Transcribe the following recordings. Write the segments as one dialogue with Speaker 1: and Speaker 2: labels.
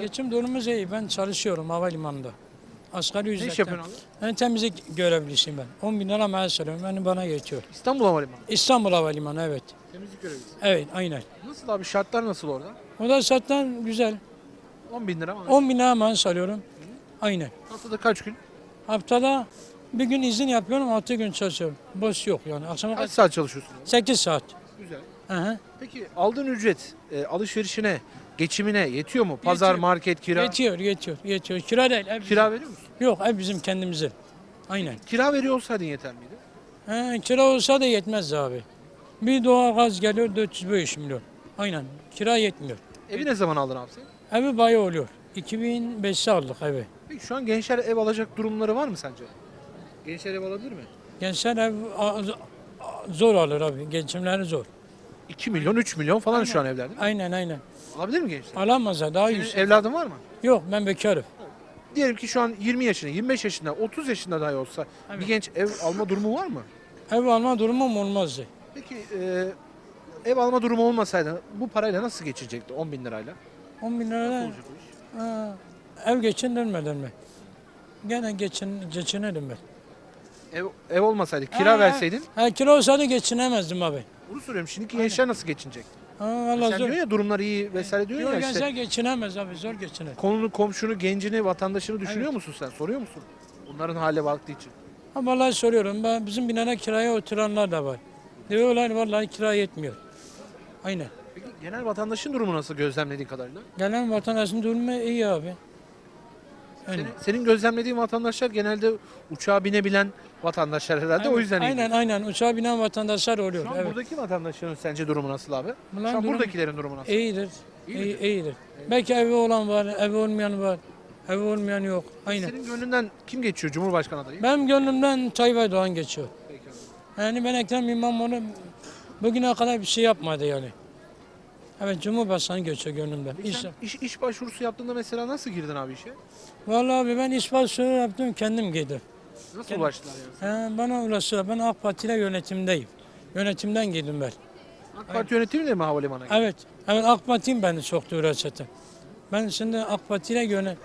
Speaker 1: Geçim durumumuz iyi. Ben çalışıyorum havalimanında. Asgari
Speaker 2: Ne
Speaker 1: ücretten.
Speaker 2: iş yapıyorsun abi?
Speaker 1: Ben temizlik görevlisiyim ben. 10 bin lira maaş alıyorum. Yani bana geçiyor.
Speaker 2: İstanbul Havalimanı.
Speaker 1: İstanbul Havalimanı evet.
Speaker 2: Temizlik görevlisi.
Speaker 1: Evet aynen.
Speaker 2: Nasıl abi şartlar nasıl orada?
Speaker 1: O da zaten güzel.
Speaker 2: 10 bin lira mı?
Speaker 1: 10 bin lira maaş alıyorum. Aynen.
Speaker 2: Haftada kaç gün?
Speaker 1: Haftada bir gün izin yapıyorum, 6 gün çalışıyorum. Boş yok yani. Akşama
Speaker 2: Kaç saat çalışıyorsun? abi?
Speaker 1: 8 saat.
Speaker 2: Güzel.
Speaker 1: Hı.
Speaker 2: Peki aldığın ücret e, alışverişine, geçimine yetiyor mu? Pazar,
Speaker 1: Yetiyor.
Speaker 2: market, kira.
Speaker 1: Yetiyor, yetiyor, yetiyor. Kira değil. Ev
Speaker 2: Kira veriyor musun?
Speaker 1: bizim. Yok, ev bizim kendimizin. Aynen.
Speaker 2: Kira veriyor olsaydın yeter miydi?
Speaker 1: He, kira olsa da yetmez abi. Bir doğalgaz geliyor 405 milyon. Aynen. Kira yetmiyor.
Speaker 2: Evi ne zaman aldın abi sen?
Speaker 1: Evi bayağı oluyor. 2005'te aldık evi.
Speaker 2: Peki şu an gençler ev alacak durumları var mı sence? Gençler ev alabilir mi?
Speaker 1: Gençler ev a- a- zor alır abi. Geçimleri zor.
Speaker 2: 2 milyon, 3 milyon falan şu an evler değil mi?
Speaker 1: Aynen aynen.
Speaker 2: Alabilir mi gençler?
Speaker 1: Alamazsa daha
Speaker 2: Senin
Speaker 1: yüksek.
Speaker 2: evladın var mı?
Speaker 1: Yok ben bekarım.
Speaker 2: Diyelim ki şu an 20 yaşında, 25 yaşında, 30 yaşında dahi olsa bir genç ev alma durumu var mı?
Speaker 1: Ev alma durumum olmazdı.
Speaker 2: Peki e, ev alma durumu olmasaydı bu parayla nasıl geçecekti 10 bin lirayla?
Speaker 1: 10 bin lira
Speaker 2: Olacak o iş.
Speaker 1: ha, ev geçindirmeden mi? Gene geçin, geçinirim ben.
Speaker 2: Ev, ev olmasaydı kira
Speaker 1: Ha,
Speaker 2: verseydin
Speaker 1: Ha, kira olsa da geçinemezdim abi.
Speaker 2: Bunu soruyorum şimdiki gençler nasıl geçinecek?
Speaker 1: Ha, Allah
Speaker 2: Sen
Speaker 1: zor.
Speaker 2: diyor ya durumlar iyi vesaire diyor
Speaker 1: Yok
Speaker 2: ya
Speaker 1: gençler
Speaker 2: işte.
Speaker 1: geçinemez abi zor geçinir.
Speaker 2: Konunu, komşunu, gencini, vatandaşını düşünüyor musun sen? Soruyor musun? Onların hale baktığı için.
Speaker 1: Ha, vallahi soruyorum ben bizim binada kiraya oturanlar da var. Diyorlar vallahi kira yetmiyor. Aynen.
Speaker 2: Peki genel vatandaşın durumu nasıl gözlemlediğin kadarıyla?
Speaker 1: Gelen vatandaşın durumu iyi abi.
Speaker 2: Senin, senin gözlemlediğin vatandaşlar genelde uçağa binebilen vatandaşlar herhalde o
Speaker 1: Aynen,
Speaker 2: yüzden iyi.
Speaker 1: Aynen aynen uçağa binen vatandaşlar oluyor.
Speaker 2: Şu an
Speaker 1: evet.
Speaker 2: buradaki vatandaşların sence durumu nasıl abi?
Speaker 1: Bunların
Speaker 2: Şu an
Speaker 1: durumu-
Speaker 2: buradakilerin durumu nasıl?
Speaker 1: İyidir.
Speaker 2: İyi
Speaker 1: iyidir. Belki evi olan var, evi olmayan var. Evi olmayan yok. Aynen.
Speaker 2: Senin gönlünden kim geçiyor Cumhurbaşkanı adayı?
Speaker 1: Benim gönlümden Tayyip Erdoğan geçiyor.
Speaker 2: Peki.
Speaker 1: Yani ben Ekrem İmamoğlu bugüne kadar bir şey yapmadı yani. Evet Cumhurbaşkanı geçiyor gönlümden.
Speaker 2: Peki
Speaker 1: İş,
Speaker 2: sen iş, iş başvurusu yaptığında mesela nasıl girdin abi işe?
Speaker 1: Vallahi abi ben iş başvuru yaptım kendim giydim.
Speaker 2: Nasıl
Speaker 1: Kendim-
Speaker 2: ulaştılar yani?
Speaker 1: He, bana ulaştılar. Ben AK Parti ile yönetimdeyim. Yönetimden girdim ben.
Speaker 2: AK Parti yönetimiyle mi havalimanına girdin?
Speaker 1: Evet. Evet AK Parti'm beni soktu üretete. Ben şimdi AK Parti ile yöne,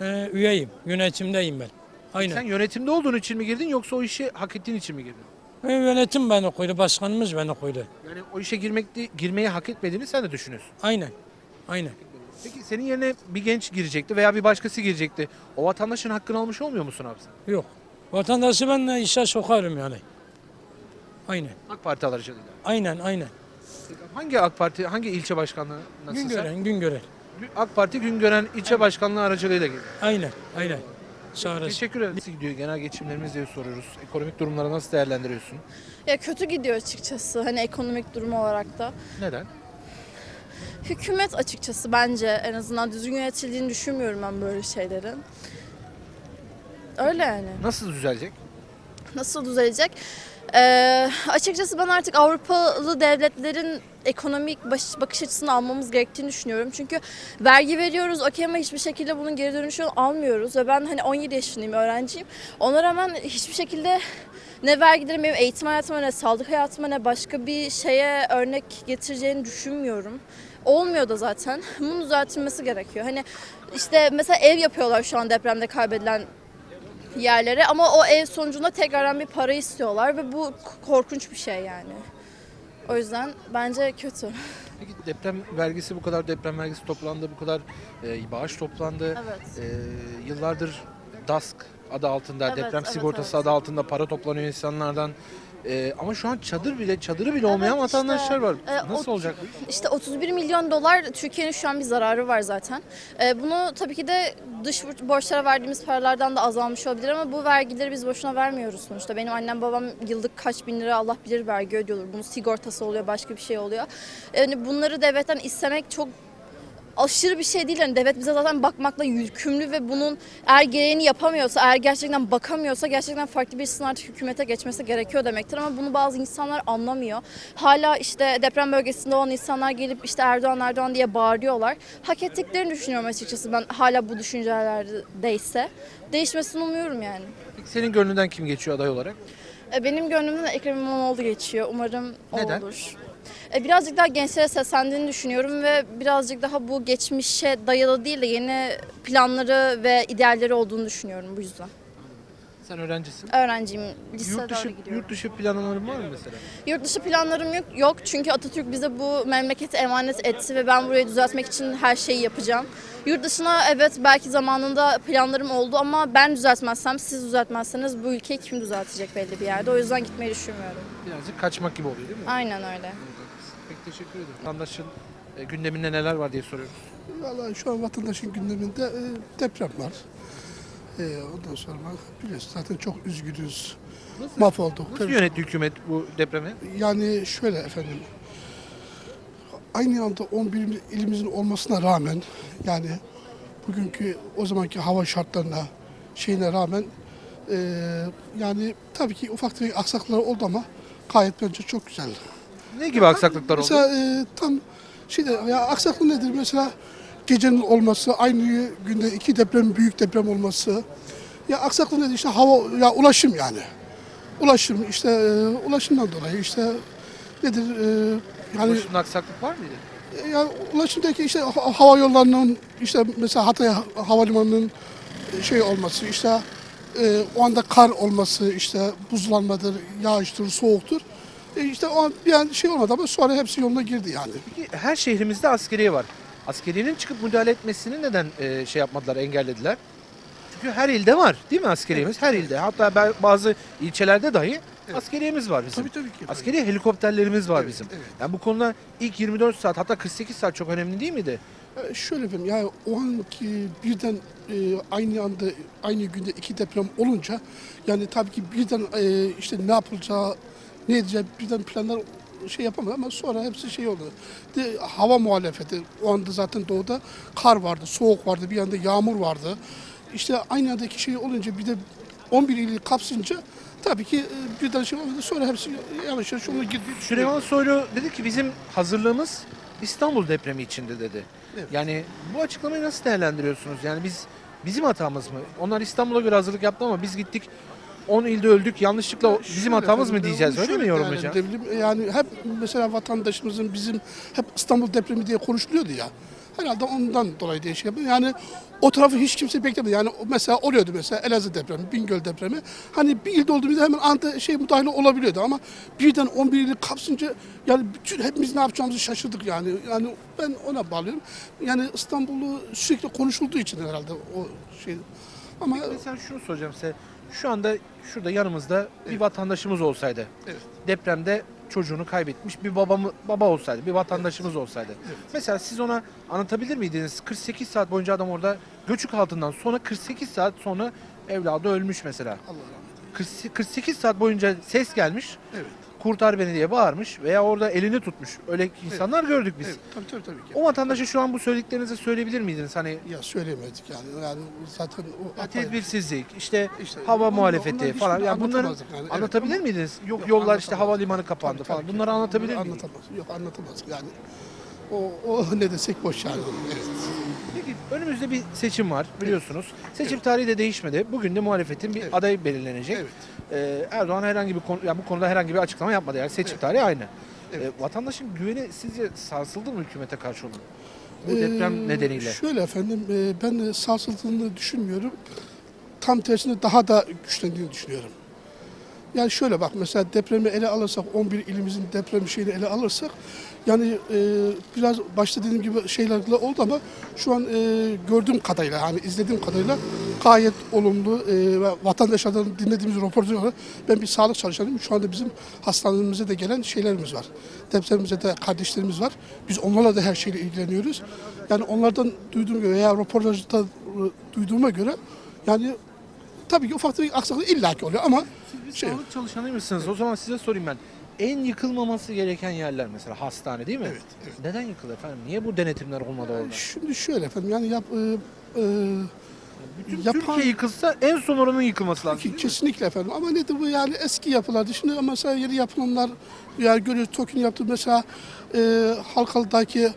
Speaker 1: e, üyeyim. Yönetimdeyim ben. Aynen.
Speaker 2: Sen yönetimde olduğun için mi girdin yoksa o işi hak ettiğin için mi girdin?
Speaker 1: Ve yönetim beni koydu. Başkanımız beni koydu.
Speaker 2: Yani o işe girmek girmeyi hak etmediğini sen de düşünüyorsun.
Speaker 1: Aynen. Aynen.
Speaker 2: Peki senin yerine bir genç girecekti veya bir başkası girecekti. O vatandaşın hakkını almış olmuyor musun abi sen?
Speaker 1: Yok. Vatandaşı ben de işe sokarım yani. Aynen.
Speaker 2: AK Parti aracılığıyla.
Speaker 1: Aynen aynen.
Speaker 2: Hangi AK Parti, hangi ilçe başkanlığı nasıl
Speaker 1: Gün
Speaker 2: sen?
Speaker 1: gören, gün gören.
Speaker 2: AK Parti Güngören ilçe başkanlığı aracılığıyla girdin.
Speaker 1: Aynen, aynen. Olasın.
Speaker 2: Teşekkür ederim. Nasıl gidiyor genel geçimlerimiz diye soruyoruz. Ekonomik durumları nasıl değerlendiriyorsun?
Speaker 3: Ya kötü gidiyor açıkçası hani ekonomik durum olarak da.
Speaker 2: Neden?
Speaker 3: Hükümet açıkçası bence en azından düzgün yönetildiğini düşünmüyorum ben böyle şeylerin. Öyle yani.
Speaker 2: Nasıl düzelecek?
Speaker 3: Nasıl düzelecek? Ee, açıkçası ben artık Avrupalı devletlerin ekonomik baş- bakış açısını almamız gerektiğini düşünüyorum. Çünkü vergi veriyoruz okey ama hiçbir şekilde bunun geri dönüşünü almıyoruz. Ve ben hani 17 yaşındayım, öğrenciyim. Ona rağmen hiçbir şekilde ne vergilerin benim eğitim hayatıma ne sağlık hayatıma ne başka bir şeye örnek getireceğini düşünmüyorum. Olmuyor da zaten. Bunun düzeltilmesi gerekiyor. Hani işte mesela ev yapıyorlar şu an depremde kaybedilen yerlere ama o ev sonucunda tekrardan bir para istiyorlar ve bu korkunç bir şey yani. O yüzden bence kötü.
Speaker 2: Peki deprem vergisi bu kadar deprem vergisi toplandı, bu kadar e, bağış toplandı.
Speaker 3: Evet.
Speaker 2: E, yıllardır DASK adı altında,
Speaker 3: Evet,
Speaker 2: deprem
Speaker 3: evet,
Speaker 2: sigortası
Speaker 3: evet.
Speaker 2: adı altında para toplanıyor insanlardan. E, ama şu an çadır bile çadırı bile olmayan
Speaker 3: Evet, işte.
Speaker 2: vatandaşlar var.
Speaker 3: E,
Speaker 2: Nasıl
Speaker 3: o-
Speaker 2: olacak?
Speaker 3: İşte 31 milyon dolar Türkiye'nin şu an bir zararı var zaten. Ee, bunu tabii ki de dış borçlara verdiğimiz paralardan da azalmış olabilir ama bu vergileri biz boşuna vermiyoruz sonuçta. Benim annem babam yıllık kaç bin lira Allah bilir vergi ödüyordur. Bunun sigortası oluyor, başka bir şey oluyor. Yani bunları devletten istemek çok aşırı bir şey değil. Yani devlet bize zaten bakmakla yükümlü ve bunun eğer gereğini yapamıyorsa, eğer gerçekten bakamıyorsa gerçekten farklı birisinin artık hükümete geçmesi gerekiyor demektir. Ama bunu bazı insanlar anlamıyor. Hala işte deprem bölgesinde olan insanlar gelip işte Erdoğan Erdoğan diye bağırıyorlar. Hak ettiklerini düşünüyorum açıkçası ben hala bu düşüncelerdeyse. Değişmesini umuyorum yani.
Speaker 2: Peki senin gönlünden kim geçiyor aday olarak?
Speaker 3: E, Benim gönlümden Ekrem İmamoğlu geçiyor. Umarım o
Speaker 2: Neden?
Speaker 3: olur. E, birazcık daha gençlere seslendiğini düşünüyorum ve birazcık daha bu geçmişe dayalı değil de yeni planları ve idealleri olduğunu düşünüyorum bu yüzden.
Speaker 2: Sen öğrencisin.
Speaker 3: Öğrenciyim, liseye
Speaker 2: Yurt dışı,
Speaker 3: gidiyorum.
Speaker 2: yurt dışı planların var mı mesela?
Speaker 3: Yurt dışı planlarım yok, yok çünkü Atatürk bize bu memleketi emanet etti ve ben burayı düzeltmek için her şeyi yapacağım. Yurt dışına evet belki zamanında planlarım oldu ama ben düzeltmezsem, siz düzeltmezseniz bu ülkeyi kim düzeltecek belli bir yerde. O yüzden gitmeyi düşünmüyorum.
Speaker 2: Birazcık kaçmak gibi oluyor değil mi?
Speaker 3: Aynen öyle.
Speaker 2: Peki teşekkür ederim. Vatandaşın e, gündeminde neler var diye soruyoruz.
Speaker 4: Vallahi şu an vatandaşın gündeminde e, deprem var. E, ondan sonra biliyorsun zaten çok üzgünüz. Mahvolduk.
Speaker 2: Nasıl yönetti hükümet bu depremi?
Speaker 4: Yani şöyle efendim. Aynı anda 11 ilimizin olmasına rağmen yani bugünkü o zamanki hava şartlarına şeyine rağmen e, yani tabii ki ufak tefek aksaklıklar oldu ama gayet bence çok güzel.
Speaker 2: Ne gibi aksaklıklar oldu?
Speaker 4: Mesela e, tam şeyde ya aksaklık nedir? Mesela gecenin olması, aynı günde iki deprem, büyük deprem olması. Ya aksaklık nedir? İşte hava, ya ulaşım yani. Ulaşım, işte e, ulaşımdan dolayı işte nedir? E, yani
Speaker 2: Ulaşımda aksaklık var mıydı?
Speaker 4: e, ya ulaşımdaki işte ha- hava yollarının işte mesela Hatay Havalimanı'nın e, şey olması, işte e, o anda kar olması, işte buzlanmadır, yağıştır, soğuktur. E, işte o an şey olmadı ama sonra hepsi yoluna girdi yani.
Speaker 2: Peki her şehrimizde askeriye var. Askeriyenin çıkıp müdahale etmesini neden e, şey yapmadılar, engellediler? Çünkü her ilde var değil mi askeriyemiz? Her ilde. Hatta ben- bazı ilçelerde dahi askeriyemiz var bizim.
Speaker 4: Tabii tabii ki.
Speaker 2: Askeri helikopterlerimiz var
Speaker 4: Evet,
Speaker 2: bizim.
Speaker 4: evet.
Speaker 2: Yani bu konuda ilk 24 saat hatta 48 saat çok önemli değil miydi?
Speaker 4: E, Şöyle efendim ya o anki birden e, aynı anda aynı günde iki deprem olunca yani tabii ki birden e, işte ne yapılacağı ne edeceği birden planlar şey yapamadı ama sonra hepsi şey oldu. De, hava muhalefeti o anda zaten doğuda kar vardı, soğuk vardı, bir yanda yağmur vardı. İşte aynı andaki şey olunca bir de 11 ili kapsınca tabii ki e, birden şey olmadı. Sonra hepsi yavaş yavaş yoluna girdi.
Speaker 2: Süleyman Soylu dedi ki bizim hazırlığımız İstanbul depremi içinde dedi.
Speaker 4: Evet.
Speaker 2: Yani bu açıklamayı nasıl değerlendiriyorsunuz? Yani biz bizim hatamız mı? Onlar İstanbul'a göre hazırlık yaptı ama biz gittik 10 ilde öldük. Yanlışlıkla o- bizim hatamız mı diyeceğiz? Öyle mi yorumlayacağız?
Speaker 4: değerlendirebilirim. Yani hep mesela vatandaşımızın bizim hep İstanbul depremi diye konuşuluyordu ya. Herhalde ondan dolayı diye şey yapıyor. Yani o tarafı hiç kimse beklemedi. Yani mesela oluyordu mesela Elazığ depremi, Bingöl depremi. Hani bir ilde olduğumuzda hemen anda şey müdahale olabiliyordu ama birden 11 ili kapsınca yani bütün hepimiz ne yapacağımızı şaşırdık yani. Yani ben ona bağlıyorum. Yani İstanbul'u sürekli konuşulduğu için herhalde o şey. Ama
Speaker 2: Mesela şunu soracağım size. Şu anda şurada yanımızda bir vatandaşımız olsaydı.
Speaker 4: Evet.
Speaker 2: Depremde çocuğunu kaybetmiş bir babamı baba olsaydı, bir vatandaşımız olsaydı. Mesela siz ona anlatabilir miydiniz? 48 saat boyunca adam orada göçük altından sonra 48 saat sonra evladı ölmüş mesela.
Speaker 4: Allah rahmet
Speaker 2: 40 48 saat boyunca ses gelmiş.
Speaker 4: Evet.
Speaker 2: Kurtar beni diye bağırmış veya orada elini tutmuş. Öyle insanlar gördük biz.
Speaker 4: Evet, tabii tabii tabii ki.
Speaker 2: O vatandaşa şu an bu söylediklerinizi söyleyebilir miydiniz? Hani
Speaker 4: Ya söylemedik yani. Yani zaten o
Speaker 2: ya tedbirsizlik, işte,
Speaker 4: İşte
Speaker 2: hava
Speaker 4: onlar-
Speaker 2: muhalefeti
Speaker 4: onlar
Speaker 2: falan. Yani bunları
Speaker 4: yani, evet.
Speaker 2: anlatabilir miydiniz? Yok,
Speaker 4: Yok,
Speaker 2: yollar işte havalimanı kapandı
Speaker 4: Tabii,
Speaker 2: falan.
Speaker 4: tabii ki.
Speaker 2: Bunları anlatabilir miydiniz?
Speaker 4: Anlatamaz. Yok anlatamaz yani. O, o ne desek boş yani. Evet.
Speaker 2: Peki önümüzde bir seçim var biliyorsunuz. Seçim tarihi de değişmedi. Bugün de muhalefetin bir
Speaker 4: Evet.
Speaker 2: aday belirlenecek.
Speaker 4: Evet.
Speaker 2: Ee, Erdoğan herhangi bir konu, yani bu konuda herhangi bir açıklama yapmadı. Yani seçim tarihi aynı.
Speaker 4: Evet.
Speaker 2: Ee, vatandaşın güveni sizce sarsıldı mı hükümete karşı olan? Bu
Speaker 4: Ee,
Speaker 2: deprem nedeniyle.
Speaker 4: Şöyle efendim e, ben sarsıldığını düşünmüyorum. Tam tersine daha da güçlendiğini düşünüyorum. Yani şöyle bak mesela depremi ele alırsak 11 ilimizin deprem şeyini ele alırsak yani e, biraz başta dediğim gibi şeylerle oldu ama şu an e, gördüğüm kadarıyla hani izlediğim kadarıyla gayet olumlu e, ve vatandaşlardan dinlediğimiz röportajlar ben bir sağlık çalışanıyım. Şu anda bizim hastanemize de gelen şeylerimiz var. Depremimize de kardeşlerimiz var. Biz onlarla da her şeyle ilgileniyoruz. Yani onlardan duyduğum göre veya röportajda duyduğuma göre yani tabii ki ufak tefek aksaklık illaki oluyor ama şey
Speaker 2: Sağlık çalışanıymışsınız. O zaman size sorayım ben. En yıkılmaması gereken yerler mesela hastane değil mi?
Speaker 4: Evet, evet.
Speaker 2: Neden yıkıldı efendim? Niye bu denetimler olmadı orada?
Speaker 4: Şimdi şöyle efendim yani yap, e, e,
Speaker 2: Bütün
Speaker 4: yapan-
Speaker 2: Türkiye yıkılsa en son oranın yıkılması lazım.
Speaker 4: ki-
Speaker 2: değil mi?
Speaker 4: kesinlikle efendim ama nedir bu yani eski yapılardı. Şimdi ama mesela yeni yapılanlar yani görüyoruz TOKİ'nin yaptığı mesela e, Halkalı'daki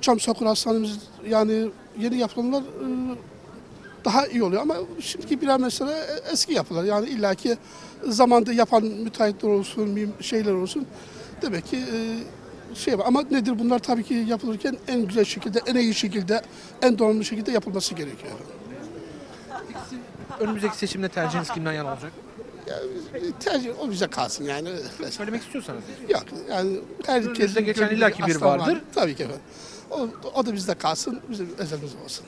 Speaker 4: Çam Sakura Hastanemiz yani yeni yapılanlar e, daha iyi oluyor ama şimdiki birer mesela eski yapılar yani illaki zamanda yapan müteahhitler olsun, şeyler olsun demek ki e, şey var ama nedir bunlar tabii ki yapılırken en güzel şekilde, en iyi şekilde, en donanımlı şekilde yapılması gerekiyor.
Speaker 2: Önümüzdeki seçimde tercihiniz kimden yana olacak?
Speaker 4: Yani tercih o bize kalsın yani.
Speaker 2: Söylemek istiyorsanız.
Speaker 4: Yok yani herkesin
Speaker 2: geçen illaki bir vardır.
Speaker 4: Tabii ki efendim. O, o da bizde kalsın, bizim özelimiz olsun.